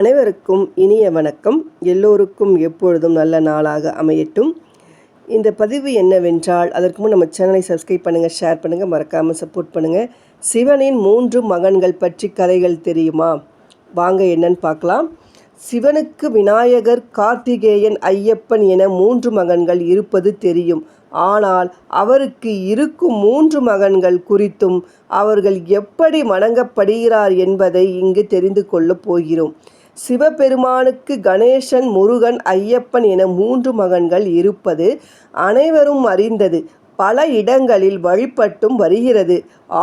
அனைவருக்கும் இனிய வணக்கம். எல்லோருக்கும் எப்பொழுதும் நல்ல நாளாக அமையட்டும். இந்த பதிவு என்னவென்றால் அதற்கு முன் நம்ம சேனலை சப்ஸ்கிரைப் பண்ணுங்கள் ஷேர் பண்ணுங்கள் மறக்காமல் சப்போர்ட் பண்ணுங்கள் சிவனின் மூன்று மகன்கள் பற்றி கதைகள் தெரியுமா? வாங்க என்னன்னு பார்க்கலாம். சிவனுக்கு விநாயகர் கார்த்திகேயன் ஐயப்பன் என மூன்று மகன்கள் இருப்பது தெரியும். ஆனால் அவருக்கு இருக்கும் மூன்று மகன்கள் குறித்தும் அவர்கள் எப்படி வணங்கப்படுகிறார் என்பதை இங்கு தெரிந்து கொள்ளப் போகிறோம். சிவபெருமானுக்கு கணேசன் முருகன் ஐயப்பன் என மூன்று மகன்கள் இருப்பது அனைவரும் அறிந்தது. பல இடங்களில் வழிபட்டும் வருகிறது.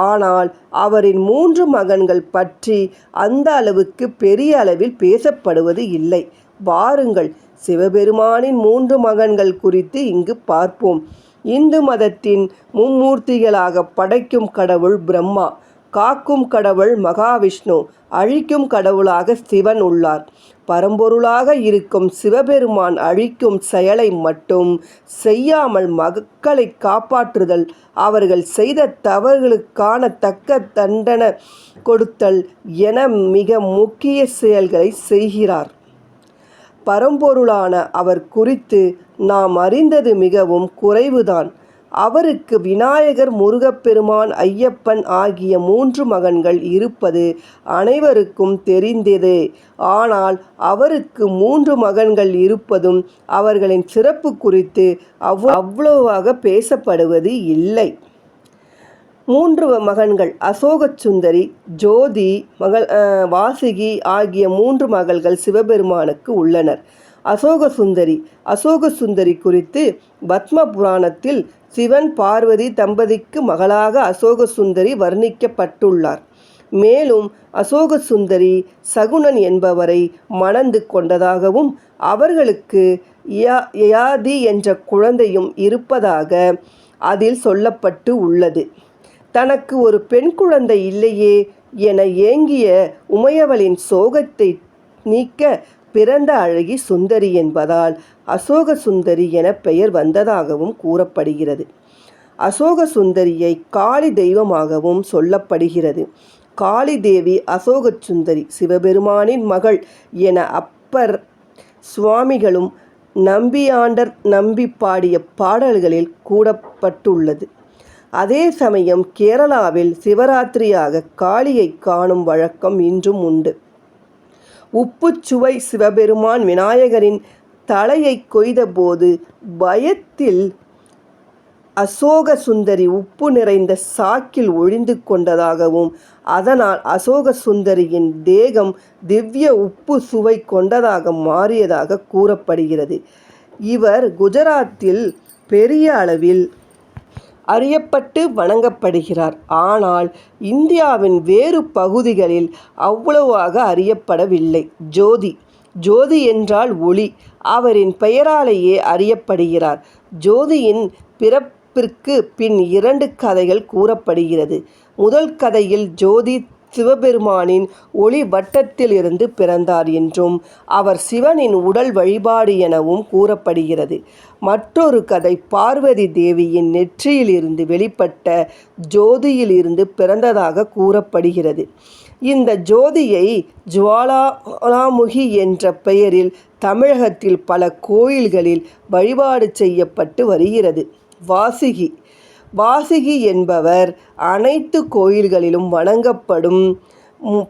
ஆனால் அவரின் மூன்று மகன்கள் பற்றி அந்த அளவுக்கு பெரிய அளவில் பேசப்படுவது இல்லை. வாருங்கள் சிவபெருமானின் மூன்று மகன்கள் குறித்து இங்கு பார்ப்போம். இந்து மதத்தின் மும்மூர்த்திகளாக படைக்கும் கடவுள் பிரம்மா. காக்கும் கடவுள் மகாவிஷ்ணு அழிக்கும் கடவுளாக சிவன் உள்ளார். பரம்பொருளாக இருக்கும் சிவபெருமான் அழிக்கும் செயலை மட்டும் செய்யாமல் மக்களை காப்பாற்றுதல் அவர்கள் செய்த தவறுகளுக்கான தக்க தண்டனை கொடுத்தல் என மிக முக்கிய செயல்களை செய்கிறார். பரம்பொருளான அவர் குறித்து நாம் அறிந்தது மிகவும் குறைவுதான். அவருக்கு விநாயகர் முருகப்பெருமான் ஐயப்பன் ஆகிய மூன்று மகன்கள் இருப்பது அனைவருக்கும் தெரிந்ததே. ஆனால் அவருக்கு மூன்று மகன்கள் இருப்பதும் அவர்களின் சிறப்பு குறித்து அவ் அவ்வளவாக பேசப்படுவது இல்லை. மூன்று மகன்கள் அசோக சுந்தரி ஜோதி மகள் வாசுகி ஆகிய மூன்று மகள்கள் சிவபெருமானுக்கு உள்ளனர். அசோக சுந்தரி அசோக சுந்தரி குறித்து பத்ம புராணத்தில் சிவன் பார்வதி தம்பதிக்கு மகளாக அசோக சுந்தரி வர்ணிக்கப்பட்டுள்ளார். மேலும் அசோக சுந்தரி சகுனன் என்பவரை மணந்து கொண்டதாகவும் அவர்களுக்கு யாதி என்ற குழந்தையும் இருப்பதாக அதில் சொல்லப்பட்டு உள்ளது. தனக்கு ஒரு பெண் குழந்தை இல்லையே என ஏங்கிய உமையவளின் சோகத்தை நீக்க பிறந்த அழகி சுந்தரி என்பதால் அசோக சுந்தரி என பெயர் வந்ததாகவும் கூறப்படுகிறது. அசோக சுந்தரியை காளி தெய்வமாகவும் சொல்லப்படுகிறது. காளி தேவி அசோக சுந்தரி சிவபெருமானின் மகள் என அப்பர் சுவாமிகளும் நம்பியாண்டர் நம்பி பாடிய பாடல்களில் கூடப்பட்டுள்ளது அதே சமயம் கேரளாவில் சிவராத்திரியாக காளியை காணும் வழக்கம் இன்றும் உண்டு. உப்புச்சுவை சிவபெருமான் விநாயகரின் தலையை கொய்தபோது பயத்தில் அசோக சுந்தரி உப்பு நிறைந்த சாக்கில் ஒழிந்து கொண்டதாகவும் அதனால் அசோக சுந்தரியின் தேகம் திவ்ய உப்பு சுவை கொண்டதாக மாறியதாக கூறப்படுகிறது. இவர் குஜராத்தில் பெரிய அளவில் அறியப்பட்டு வணங்கப்படுகிறார். ஆனால் இந்தியாவின் வேறு பகுதிகளில் அவ்வளவாக அறியப்படவில்லை. ஜோதி. ஜோதி என்றால் ஒளி. அவரின் பெயராலேயே அறியப்படுகிறார். ஜோதியின் பிறப்பிற்கு பின் இரண்டு கதைகள் கூறப்படுகிறது. முதல் கதையில் ஜோதி சிவபெருமானின் ஒளி வட்டத்திலிருந்து பிறந்தார் என்றும் அவர் சிவனின் உடல் வழிபாடு எனவும் கூறப்படுகிறது. மற்றொரு கதை பார்வதி தேவியின் நெற்றியிலிருந்து வெளிப்பட்ட ஜோதியிலிருந்து பிறந்ததாக கூறப்படுகிறது. இந்த ஜோதியை ஜுவாலாமுகி என்ற பெயரில் தமிழகத்தில் பல கோயில்களில் வழிபாடு செய்யப்பட்டு வருகிறது. வாசுகி வாசுகி என்பவர் அனைத்து கோயில்களிலும் வணங்கப்படும்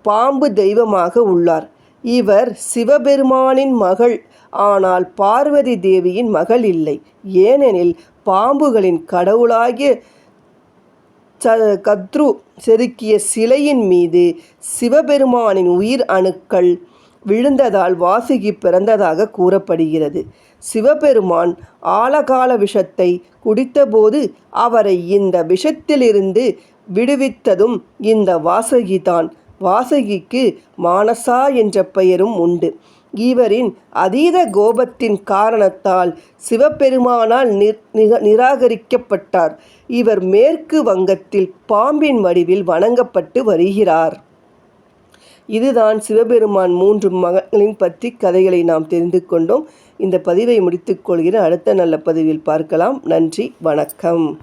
பாம்பு தெய்வமாக உள்ளார். இவர் சிவபெருமானின் மகள் ஆனால் பார்வதி தேவியின் மகள் இல்லை. ஏனெனில் பாம்புகளின் கடவுளாகிய ச கத்ரு செதுக்கிய சிலையின் மீது சிவபெருமானின் உயிர் அணுக்கள் விழுந்ததால் வாசுகி பிறந்ததாக கூறப்படுகிறது. சிவபெருமான் ஆழகால விஷத்தை குடித்தபோது அவரை இந்த விஷத்திலிருந்து விடுவித்ததும் இந்த வாசகி தான் வாசகிக்கு மானசா என்ற பெயரும் உண்டு. இவரின் அதீத கோபத்தின் காரணத்தால் சிவபெருமானால் நிராகரிக்கப்பட்டார். இவர் மேற்கு வங்கத்தில் பாம்பின் வடிவில் வணங்கப்பட்டு வருகிறார். இதுதான் சிவபெருமான் மூன்று மகன்களின் பற்றி கதைகளை நாம் தெரிந்து கொண்டோம். இந்த பதிவை முடித்துக்கொள்கிற அடுத்த நல்ல பதிவில் பார்க்கலாம். நன்றி வணக்கம்.